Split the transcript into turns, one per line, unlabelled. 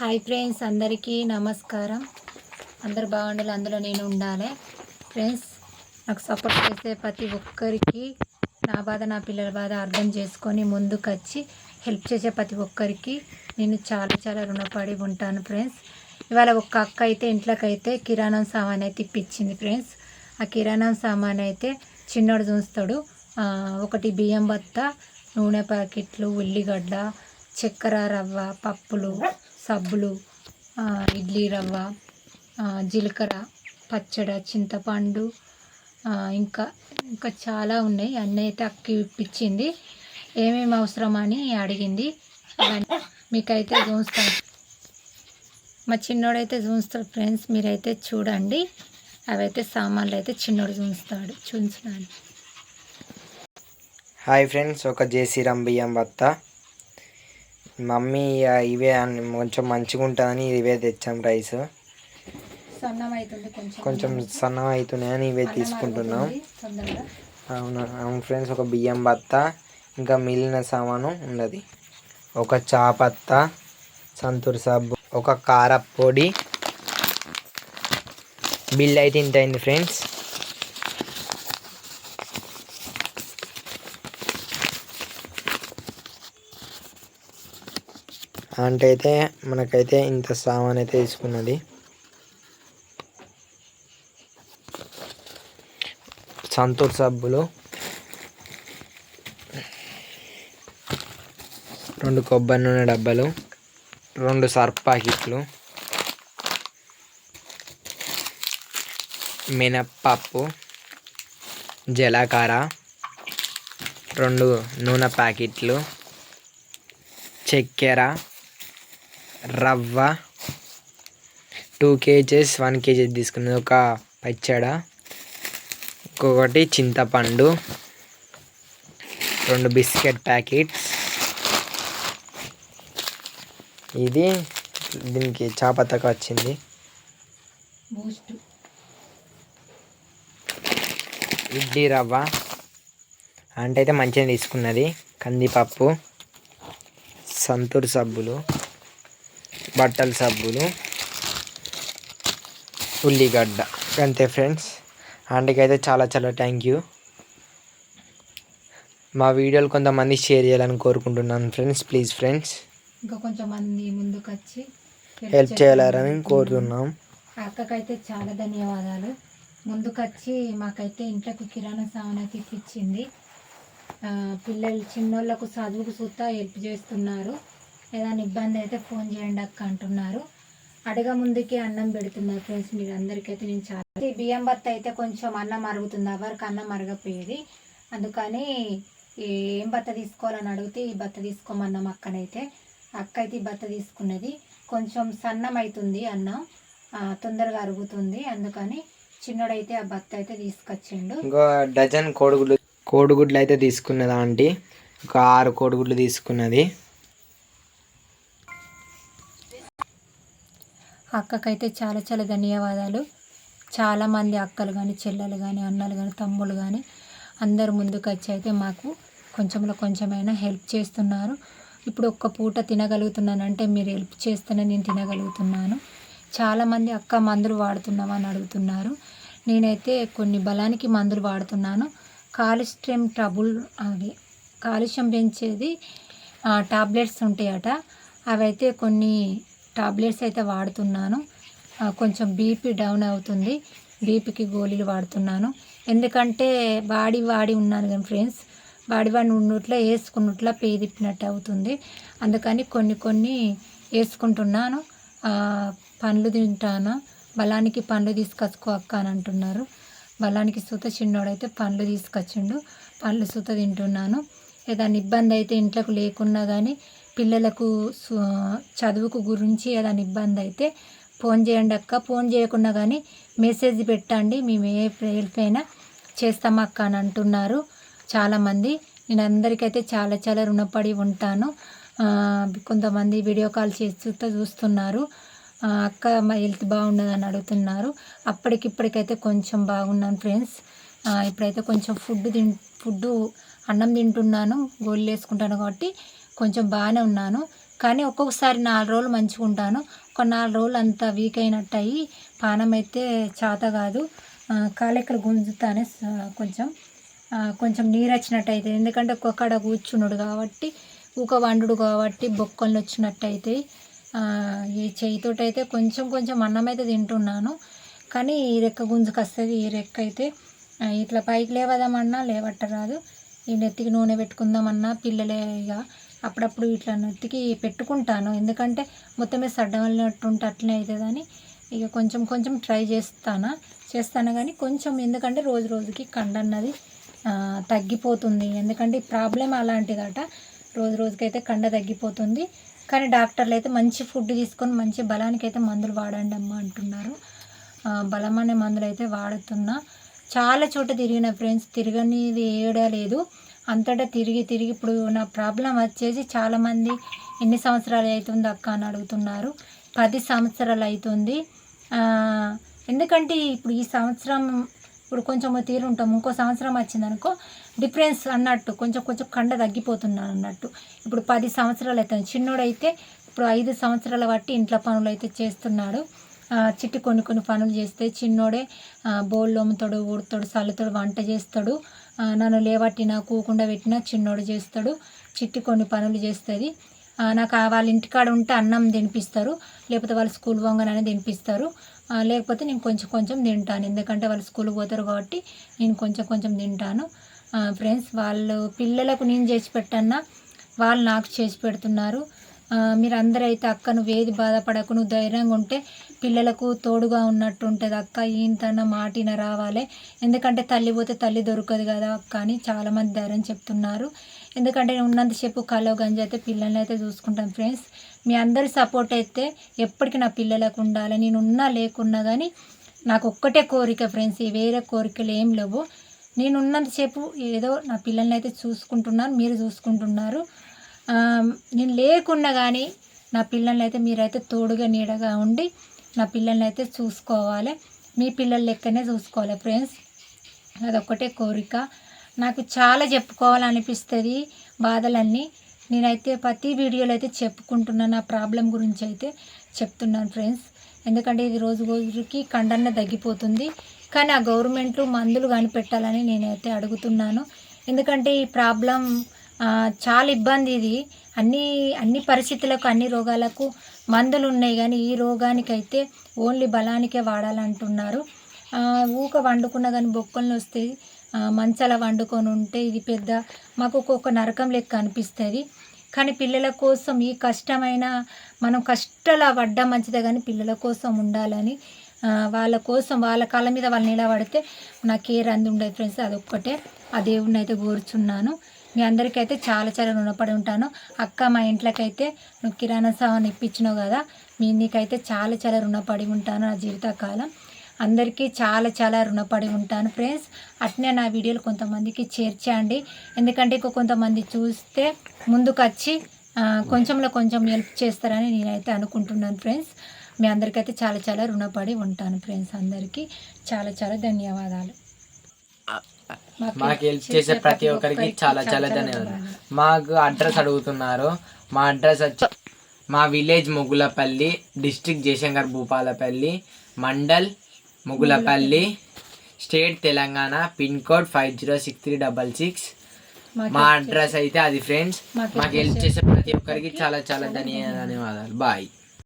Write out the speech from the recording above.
Hi friends అందరికీ నమస్కారం. అందరు బాగుండాలి అందులో నేను ఉండాలి. ఫ్రెండ్స్ నాకు సపోర్ట్ చేసే ప్రతి ఒక్కరికి నా బాధ నా పిల్లల బాధ అర్థం చేసుకొని ముందుకు వచ్చి హెల్ప్ చేసే ప్రతి ఒక్కరికి నేను చాలా చాలా రుణపడి ఉంటాను ఫ్రెండ్స్. ఇవాళ ఒక్క అక్క అయితే ఇంట్లోకి అయితే కిరాణం సామాన్ అయితే ఇప్పించింది ఫ్రెండ్స్. ఆ కిరాణం సామాన్ అయితే చిన్నోడు చూస్తాడు. ఒకటి బియ్యం బత్త నూనె ప్యాకెట్లు ఉల్లిగడ్డ చక్కెర రవ్వ పప్పులు సబ్బులు ఇడ్లీ రవ్వ జీలకర్ర పచ్చడి చింతపండు ఇంకా ఇంకా చాలా ఉన్నాయి. అన్నీ అయితే అక్కి ఇప్పించింది. ఏమేమి అవసరమని అడిగింది. మీకైతే చూస్తాను మా చిన్నోడైతే చూస్తాడు ఫ్రెండ్స్ మీరైతే చూడండి. అవైతే సామాన్లు అయితే చిన్నోడు చూస్తాడు. చూస్తున్నాను
హాయ్ ఫ్రెండ్స్ ఒక జేసీ బియ్యం బత్త. మమ్మీ ఇవే కొంచెం మంచిగా ఉంటుందని ఇవే తెచ్చాం రైస్.
కొంచెం.
సన్నం అవుతున్నాయని ఇవే తీసుకుంటున్నాం. అవును అవును ఫ్రెండ్స్ ఒక బియ్యం బత్త ఇంకా మిగిలిన సామాను ఉన్నది. ఒక చాపత్త సంతూర్ సబ్బు ఒక కారపొడి బిల్ అయితే ఇంత అయింది ఫ్రెండ్స్. అంటే అయితే మనకైతే ఇంత సామాన్ అయితే తీసుకున్నది. సంతూర్ సబ్బులు. రెండు కొబ్బరి నూనె డబ్బాలు. రెండు సర్ఫ్ ప్యాకెట్లు మినప్పప్పు. జలకార రెండు నూనె ప్యాకెట్లు. చక్కెర. రవ్వ టూ కేజెస్ వన్ కేజీ తీసుకున్నది. ఒక పచ్చడ ఇంకొకటి చింతపండు రెండు బిస్కెట్ ప్యాకెట్స్. ఇది దీనికి చాపత్తక వచ్చింది. ఇడ్లీ రవ్వ. అంటే అయితే మంచిగా తీసుకున్నది. కందిపప్పు సంతూర్ సబ్బులు. బట్టల సబ్బులు ఉల్లిగడ్డ. అంతే ఫ్రెండ్స్. ఆంటీకి అయితే చాలా చాలా థ్యాంక్ యూ మా వీడియోలు కొంతమంది షేర్ చేయాలని కోరుకుంటున్నాను ఫ్రెండ్స్. ప్లీజ్ ఫ్రెండ్స్
ఇంకా కొంచెం మంది ముందుకు వచ్చి
హెల్ప్ చేయాలని కోరుతున్నాం.
అక్కకైతే చాలా ధన్యవాదాలు. ముందుకు వచ్చి మాకైతే ఇంట్లోకి కిరాణా సామాన్ అయితే ఇప్పించింది. పిల్లలు చిన్నోళ్ళకు చదువుకు సుతా హెల్ప్ చేస్తున్నారు. ఏదైనా ఇబ్బంది అయితే ఫోన్ చేయండి అక్క అంటున్నారు. అడగ ముందుకే అన్నం పెడుతున్నారు ఫ్రెండ్స్ మీరు అందరికైతే నేను చాలా ఈ బియ్యం బత్త అయితే కొంచెం అన్నం అరుగుతుంది ఎవరికి అన్నం అరగపోయేది. అందుకని ఏం బత్త తీసుకోవాలని అడిగితే ఈ బత్త తీసుకోమన్నాం అక్కనైతే. అక్క అయితే ఈ బత్త తీసుకున్నది. కొంచెం సన్నం అవుతుంది అన్నం తొందరగా అరుగుతుంది. అందుకని చిన్నోడైతే ఆ బత్త అయితే తీసుకొచ్చిండు.
ఇంకో డజన్ కోడిగుడ్లు కోడిగుడ్లు అయితే తీసుకున్నది ఆంటీ. ఒక ఆరు కోడిగుడ్లు తీసుకున్నది.
అక్కకైతే చాలా చాలా ధన్యవాదాలు. చాలామంది అక్కలు కానీ చెల్లెలు కానీ అన్నలు కానీ తమ్ముళ్ళు కానీ అందరు ముందుకు వచ్చి అయితే మాకు కొంచెంలో కొంచెమైనా హెల్ప్ చేస్తున్నారు. ఇప్పుడు ఒక్క పూట తినగలుగుతున్నానంటే మీరు హెల్ప్ చేస్తేనే నేను తినగలుగుతున్నాను. చాలామంది అక్క మందులు వాడుతున్నావా అని అడుగుతున్నారు. నేనైతే కొన్ని బలానికి మందులు వాడుతున్నాను. కాలుష్యం ట్రబుల్ అవి కాలుష్యం పెంచేది టాబ్లెట్స్ ఉంటాయట. అవైతే కొన్ని టాబ్లెట్స్ అయితే వాడుతున్నాను. కొంచెం బీపీ డౌన్ అవుతుంది. బీపీకి గోళీలు వాడుతున్నాను. ఎందుకంటే బాడీ వాడి ఉన్నాను కానీ ఫ్రెండ్స్. వాడి వాడిని ఉన్నట్ల వేసుకున్నట్ల పేదిప్పినట్టు అవుతుంది. అందుకని కొన్ని కొన్ని వేసుకుంటున్నాను. పండ్లు తింటాను. బలానికి పండ్లు తీసుకొచ్చుకో అక్క అని అంటున్నారు. బలానికి సూత చిన్నోడైతే పండ్లు తీసుకొచ్చిండు. పండ్లు సూత తింటున్నాను. ఏదైనా ఇబ్బంది అయితే ఇంట్లోకి లేకున్నా కానీ పిల్లలకు సు- చదువుకు గురించి ఏదైనా ఇబ్బంది అయితే ఫోన్ చేయండి అక్క. ఫోన్ చేయకుండా కానీ మెసేజ్ పెట్టండి. మేము ఏ హెల్ప్ అయినా చేస్తాం అక్క అని అంటున్నారు చాలామంది. నేను అందరికైతే చాలా చాలా రుణపడి ఉంటాను. కొంతమంది వీడియో కాల్ చేస్తూ చూస్తున్నారు. అక్క మా హెల్త్ బాగున్నదని అడుగుతున్నారు. అప్పటికిప్పటికైతే కొంచెం బాగున్నాను ఫ్రెండ్స్. ఇప్పుడైతే కొంచెం ఫుడ్ తిన్ ఫుడ్ అన్నం తింటున్నాను. గోళ్ళు వేసుకుంటాను కాబట్టి కొంచెం బాగానే ఉన్నాను. కానీ ఒక్కొక్కసారి నాలుగు రోజులు మంచిగా ఉంటాను. ఒక నాలుగు రోజులు అంత వీక్ అయినట్టు అయ్యి పానం అయితే చేత కాదు. ఆ, కాలెక్కలు గుంజుతానే కొంచెం కొంచెం నీరు వచ్చినట్టు అవుతుంది ఎందుకంటే ఒక్కొక్కడ కూర్చున్నాడు కాబట్టి ఊక వండుడు కాబట్టి బొక్కలు వచ్చినట్టు అవుతాయి ఈ చేయితోటి అయితే కొంచెం కొంచెం అన్నం అయితే తింటున్నాను. కానీ ఈ రెక్క గుంజుకొస్తుంది. ఈ రెక్క అయితే ఇట్లా పైకి లేవదామన్నా లేవట్టరాదు. ఈ నెత్తికి నూనె పెట్టుకుందామన్నా పిల్లలే ఇక అప్పుడప్పుడు ఇట్లా నొత్తికి పెట్టుకుంటాను. ఎందుకంటే మొత్తమే సడ్డం వెళ్ళినట్టుంటే అట్లనే అవుతుందని ఇక కొంచెం కొంచెం ట్రై చేస్తాను. చేస్తాను కానీ కొంచెం ఎందుకంటే రోజు రోజుకి కండన్నది తగ్గిపోతుంది. ఎందుకంటే ఈ ప్రాబ్లం అలాంటిదట. రోజు రోజుకైతే కండ తగ్గిపోతుంది. కానీ డాక్టర్లు అయితే మంచి ఫుడ్ తీసుకొని మంచి బలానికి అయితే మందులు వాడండి అమ్మ అంటున్నారు. బలం అనే మందులు అయితే వాడుతున్నా. చాలా చోట తిరిగిన ఫ్రెండ్స్ తిరగనిది ఏడా లేదు. అంతటా తిరిగి తిరిగి ఇప్పుడు నా ప్రాబ్లం వచ్చేసి చాలామంది ఎన్ని సంవత్సరాలు అవుతుంది అక్క అని అడుగుతున్నారు. పది సంవత్సరాలు అవుతుంది. ఎందుకంటే ఇప్పుడు ఈ సంవత్సరం ఇప్పుడు కొంచెం తీరు ఉంటాం ఇంకో సంవత్సరం వచ్చిందనుకో డిఫరెన్స్ అన్నట్టు కొంచెం కొంచెం కండ తగ్గిపోతున్నాను అన్నట్టు. ఇప్పుడు పది సంవత్సరాలు అవుతుంది. చిన్నోడైతే ఇప్పుడు ఐదు సంవత్సరాల బట్టి ఇంట్లో పనులు అయితే చేస్తున్నాడు. చిట్టి కొన్ని కొన్ని పనులు చేస్తే చిన్నోడే బోళ్ళు అమ్ముతాడు ఊడుతాడు చల్లుతాడు వంట చేస్తాడు. నన్ను లేవట్టినా కూకుండా పెట్టినా చిన్నోడు చేస్తాడు. చిట్టి కొన్ని పనులు చేస్తుంది. నాకు వాళ్ళ ఇంటికాడ ఉంటే అన్నం తినిపిస్తారు. లేకపోతే వాళ్ళు స్కూల్ పోగానే తినిపిస్తారు. లేకపోతే నేను కొంచెం కొంచెం తింటాను. ఎందుకంటే వాళ్ళు స్కూల్ పోతారు కాబట్టి నేను కొంచెం కొంచెం తింటాను. ఫ్రెండ్స్ వాళ్ళు పిల్లలకు నేను చేసి పెట్టన్నా వాళ్ళు నాకు చేసి పెడుతున్నారు. ఆ, మీరు అందరూ అయితే అక్క నువ్వు ఏది బాధపడకు నువ్వు ధైర్యంగా ఉంటే పిల్లలకు తోడుగా ఉన్నట్టు ఉంటుంది అక్క ఈంతన మాటిన రావాలి. ఎందుకంటే తల్లి పోతే తల్లి దొరకదు కదా అక్క అని చాలామంది ధైర్యం చెప్తున్నారు. ఎందుకంటే నేను ఉన్నంతసేపు కలో గంజి అయితే పిల్లల్ని అయితే చూసుకుంటాను ఫ్రెండ్స్. మీ అందరి సపోర్ట్ అయితే ఎప్పటికీ నా పిల్లలకు ఉండాలి. నేను ఉన్నా లేకున్నా కానీ నాకు ఒక్కటే కోరిక ఫ్రెండ్స్. ఈ వేరే కోరికలు ఏం లేవు. నేను ఉన్నంతసేపు ఏదో నా పిల్లల్ని అయితే చూసుకుంటున్నాను. మీరు చూసుకుంటున్నారు. నేను లేకున్నా కానీ నా పిల్లల్ని అయితే మీరైతే తోడుగా నీడగా ఉండి నా పిల్లల్ని అయితే చూసుకోవాలి. మీ పిల్లల లెక్కనే చూసుకోవాలి ఫ్రెండ్స్. అదొక్కటే కోరిక. నాకు చాలా చెప్పుకోవాలనిపిస్తుంది బాధలన్నీ. నేనైతే ప్రతి వీడియోలో అయితే చెప్పుకుంటున్నాను నా ప్రాబ్లం గురించి అయితే చెప్తున్నాను ఫ్రెండ్స్. ఎందుకంటే ఇది రోజు రోజుకి కండన్న తగ్గిపోతుంది. కానీ ఆ గవర్నమెంట్ మందులు కనిపెట్టాలని నేనైతే అడుగుతున్నాను. ఎందుకంటే ఈ ప్రాబ్లం చాలా ఇబ్బంది ఇది. అన్ని అన్ని పరిస్థితులకు అన్ని రోగాలకు మందులు ఉన్నాయి కానీ ఈ రోగానికైతే ఓన్లీ బలానికే వాడాలంటున్నారు. ఊక వండుకున్న కానీ బొక్కలు వస్తాయి మంచాల వండుకొని ఉంటే ఇది పెద్ద మాకు ఒక్కొక్క నరకం లెక్క అనిపిస్తుంది. కానీ పిల్లల కోసం ఈ కష్టమైన మనం కష్టాల పడ్డ మంచిదే కానీ పిల్లల కోసం ఉండాలని వాళ్ళ కోసం వాళ్ళ కాళ్ళ మీద వాళ్ళు నిలబడితే నాకు ఏ రంది ఉండదు ఫ్రెండ్స్ అదొక్కటే ఆ దేవుడిని అయితే కోరుచున్నాను. మీ అందరికైతే చాలా చాలా రుణపడి ఉంటాను. అక్క మా ఇంట్లోకైతే నువ్వు కిరాణా సామాన్ ఇప్పించినావు కదా మీ నీకైతే చాలా చాలా రుణపడి ఉంటాను నా జీవితకాలం. అందరికీ చాలా చాలా రుణపడి ఉంటాను ఫ్రెండ్స్. అట్నే నా వీడియోలు కొంతమందికి చేర్చండి ఎందుకంటే ఇంకో కొంతమంది చూస్తే ముందుకు వచ్చి కొంచెంలో కొంచెం హెల్ప్ చేస్తారని నేనైతే అనుకుంటున్నాను ఫ్రెండ్స్. మీ అందరికైతే చాలా చాలా రుణపడి ఉంటాను ఫ్రెండ్స్ అందరికీ. చాలా చాలా ధన్యవాదాలు.
మాకు హెల్ప్ చేసే ప్రతి ఒక్కరికి చాలా చాలా ధన్యవాదాలు. మాకు అడ్రస్ అడుగుతున్నారు. మా అడ్రస్ వచ్చి మా village Mugulapalli district Jayashankar Bhupalpally mandal Mugulapalli state Telangana pin code five zero six three double six మా అడ్రస్ అయితే అది ఫ్రెండ్స్
మాకు
మాకు హెల్ప్ చేసే ప్రతి ఒక్కరికి చాలా చాలా ధన్య ధన్యవాదాలు. బాయ్